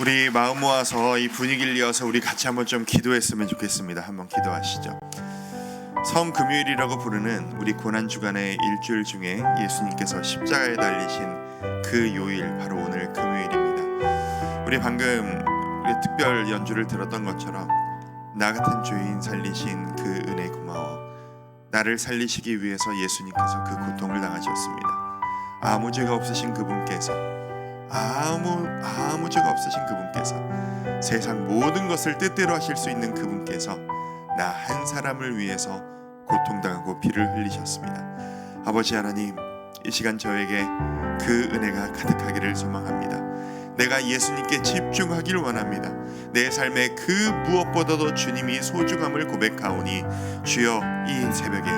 우리 마음 모아서 이 분위기를 이어서 우리 같이 한번 좀 기도했으면 좋겠습니다. 한번 기도하시죠. 성 금요일이라고 부르는 우리 고난 주간의 일주일 중에 예수님께서 십자가에 달리신 그 요일 바로 오늘 금요일입니다. 우리 방금 우리 특별 연주를 들었던 것처럼 나 같은 죄인 살리신 그 은혜 고마워. 나를 살리시기 위해서 예수님께서 그 고통을 당하셨습니다. 아무 죄가 없으신 그분께서 아무 아무 죄가 없으신 그분께서 세상 모든 것을 뜻대로 하실 수 있는 그분께서 나 한 사람을 위해서 고통당하고 피를 흘리셨습니다. 아버지 하나님, 이 시간 저에게 그 은혜가 가득하기를 소망합니다. 내가 예수님께 집중하기를 원합니다. 내 삶의 그 무엇보다도 주님이 소중함을 고백하오니 주여 이 새벽에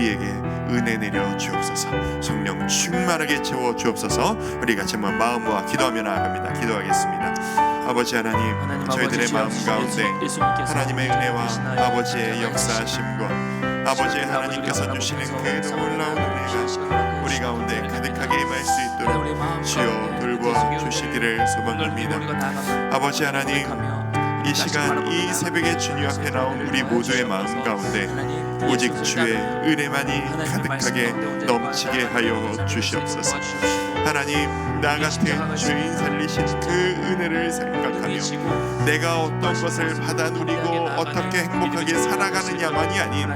우리에게 은혜 내려 주옵소서. 성령 충만하게 채워 주옵소서. 우리 같이 한번 마음 모아 기도하며 나아갑니다. 기도하겠습니다. 아버지 하나님, 하나님 저희들의 아버지 마음 가운데 예수- 하나님의 은혜와? 아버지의 역사하심과 아버지의 하나님께서 주시는 그 놀라운 은혜가 우리 가운데 가득하게 임할 수 있도록 주여 돌보아 주시기를 소망합니다. 아버지 하나님, 이 시간 이 새벽에 주님 앞에 나온 우리 모두의 마음 가운데 오직 주의 은혜만이 가득하게 넘치게 하여 주시옵소서. 하나님 나 같은 죄인 살리신 그 은혜를 생각하며 내가 어떤 것을 받아 누리고 어떻게 행복하게 살아가느냐만이 아닌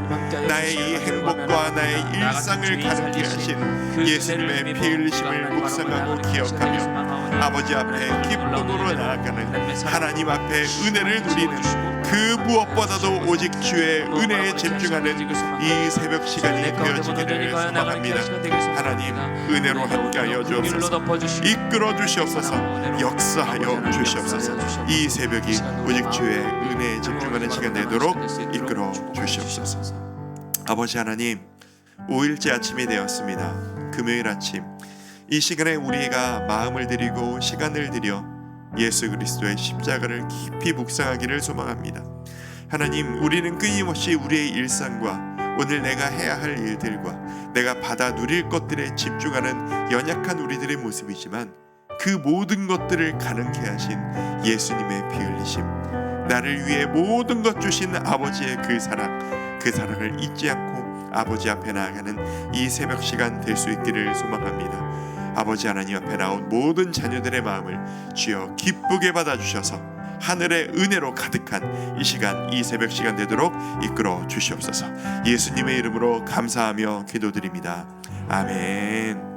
나의 이 행복과 나의 일상을 가득게 하신 예수님의 피 흘리심을 묵상하고 기억하며 아버지 앞에 기쁨으로 나아가는 하나님 앞에 은혜를 누리는 그 무엇보다도 오직 주의 은혜에 집중하는 이 새벽 시간이 되어지기를 소망합니다. 하나님 은혜로 함께하여 주옵소서. 이끌어 주시옵소서. 역사하여 주시옵소서. 이 새벽이 오직 주의 은혜에 집중하는 시간 되도록 이끌어 주시옵소서. 아버지 하나님 5일째 아침이 되었습니다. 금요일 아침. 이 시간에 우리가 마음을 들이고 시간을 들여 예수 그리스도의 십자가를 깊이 묵상하기를 소망합니다. 하나님 우리는 끊임없이 우리의 일상과 오늘 내가 해야 할 일들과 내가 받아 누릴 것들에 집중하는 연약한 우리들의 모습이지만 그 모든 것들을 가능케 하신 예수님의 피 흘리심 나를 위해 모든 것 주신 아버지의 그 사랑 그 사랑을 잊지 않고 아버지 앞에 나아가는 이 새벽 시간 될 수 있기를 소망합니다 아버지 하나님 앞에 나온 모든 자녀들의 마음을 주여 기쁘게 받아주셔서 하늘의 은혜로 가득한 이 시간 이 새벽 시간 되도록 이끌어 주시옵소서. 예수님의 이름으로 감사하며 기도드립니다. 아멘